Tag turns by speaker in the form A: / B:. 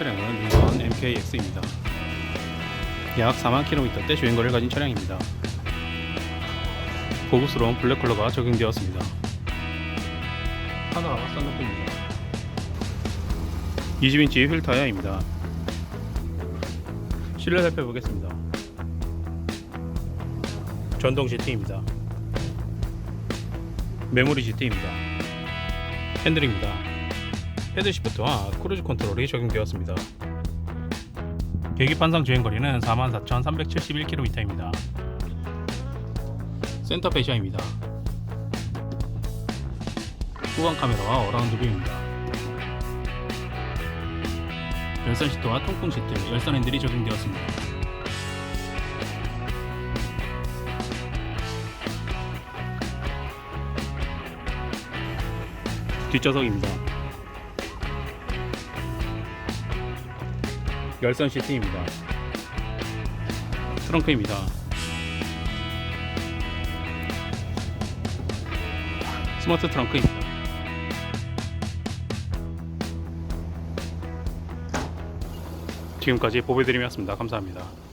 A: 차량은 이번 MKX입니다. 약 4만 킬로미터대 주행거리를 가진 차량입니다. 고급스러운 블랙 컬러가 적용되었습니다. 하나가 썬루프입니다. 20인치 휠 타이어입니다. 실내 살펴보겠습니다. 전동 GT입니다. 메모리 GT입니다. 핸들입니다. 헤드 시프트와 크루즈 컨트롤이 적용되었습니다. 계기판상 주행거리는 44,371km입니다. 센터 페시아입니다. 후방 카메라와 어라운드 뷰입니다. 열선 시트와 통풍 시트, 열선 핸들이 적용되었습니다. 뒷좌석입니다. 열선 시트입니다. 트렁크입니다. 스마트 트렁크입니다. 지금까지 보배드림이었습니다. 감사합니다.